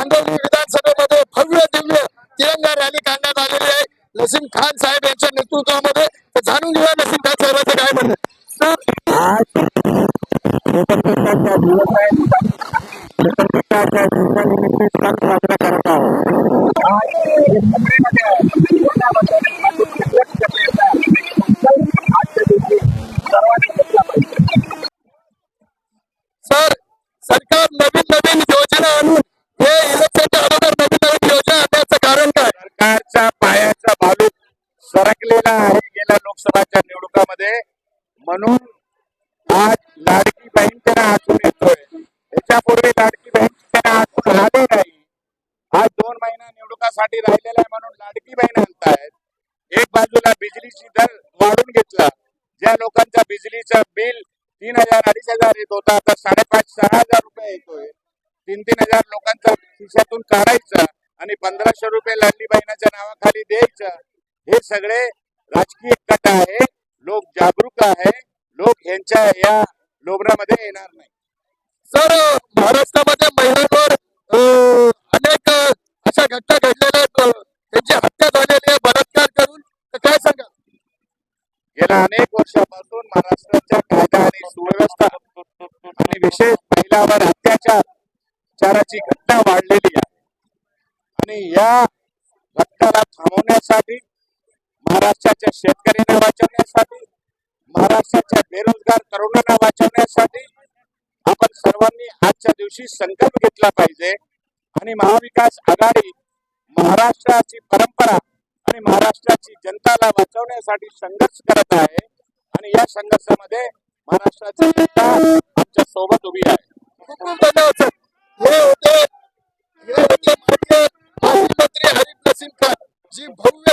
विधानसभेमध्ये भव्य दिव्य तिरंगा रॅली काढण्यात आलेली आहे लसीम खान साहेब यांच्या नेतृत्वामध्ये जाणून घेऊया लसीम खान साहेबांचं काय म्हणणं आहे. सरकलेला आहे गेल्या लोकसभाच्या निवडणुकामध्ये. म्हणून आज लाडकी बहीण त्यांना आठवून येतोय. याच्यापूर्वी लाडकी बहीण त्यांना आठवून आली नाही. आज दोन महिना निवडणुकासाठी राहिलेला आहे म्हणून लाडकी बहीण आणतायत. एक बाजूला बिजलीची दर वाढून घेतला. ज्या लोकांचा बिजलीचं बिल तीन हजार अडीच हजार येत होता आता साडेपाच सहा हजार रुपये येतोय. तीन तीन हजार लोकांचा खिशातून काढायचा आणि पंधराशे रुपये लाडली बहिणाच्या नावाखाली द्यायचं. हे सगळे राजकीय कट आहे. लोक जागरूक आहे. लोक यांच्या या लोभरामध्ये येणार नाही. सर महाराष्ट्रामध्ये महिलांवर अनेक अशा घटना घडलेल्या आहेत. त्यांची हत्या झालेली आहे. बलात्कार करून. काय सांगा गेल्या अनेक वर्षापासून महाराष्ट्राच्या कायदा आणि सुव्यवस्था आणि विशेष महिलावर अत्याचाराची घटना वाढलेली आहे. आणि या घटनाला थांबवण्यासाठी महाराष्ट्राच्या शेतकऱ्यांना वाचवण्यासाठी महाराष्ट्राच्या बेरोजगार तरुणांना वाचवण्यासाठी आपण सर्वांनी आजच्या दिवशी संकल्प घेतला पाहिजे. आणि महाविकास आघाडी महाराष्ट्राची परंपरा आणि महाराष्ट्राची जनताला वाचवण्यासाठी संघर्ष करत आहे. आणि या संघर्षामध्ये महाराष्ट्राची जनता आमच्यासोबत उभी आहे खूप खूप धन्यवाद सर. हे होते हे जी भव्य